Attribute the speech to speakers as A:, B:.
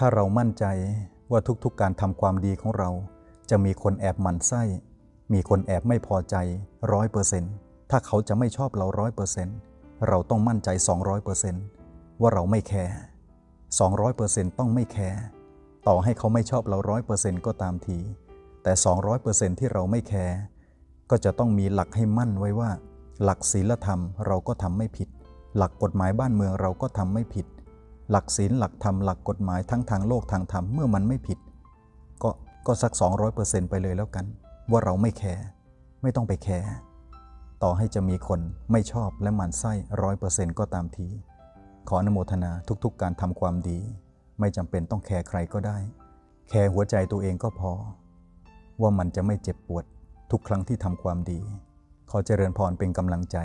A: ถ้าเรามั่นใจว่าทุกๆการทำความดีของเรา จะมีคนแอบหมั่นไส้ มีคนแอบไม่พอใจร้อยเปอร์เซ็นต์ถ้าเขาจะไม่ชอบเราร้อยเปอร์เซ็นต์เราต้องมั่นใจ 200เปอร์เซ็นต์ว่าเราไม่แคร์200เปอร์เซ็นต์ต้องไม่แคร์ต่อให้เขาไม่ชอบเราร้อยเปอร์เซ็นต์ก็ตามที แต่ 200เปอร์เซ็นต์ที่เราไม่แคร์ก็จะต้องมีหลักให้มั่นไว้ว่า หลักศีลธรรมเราก็ทำไม่ผิด หลักกฎหมายบ้านเมืองเราก็ทำไม่ผิด หลักศีลหลักธรรมหลักกฎหมายทั้งทางโลกทางธรรมเมื่อมันไม่ผิด ก็ก็สัก 200%ไปเลยแล้วกัน ว่าเราไม่แคร์ไม่ต้องไปแคร์ต่อให้จะมีคนไม่ชอบและหมั่นไส้ร้อยเปอร์เซ็นต์ก็ตามที ขออนุโมทนาทุกๆ การทำความดี ไม่จำเป็นต้องแคร์ใครก็ได้ แคร์หัวใจตัวเองก็พอ ว่ามันจะไม่เจ็บปวดทุกครั้งที่ทำความดี ขอเจริญพรเป็นกำลังใจ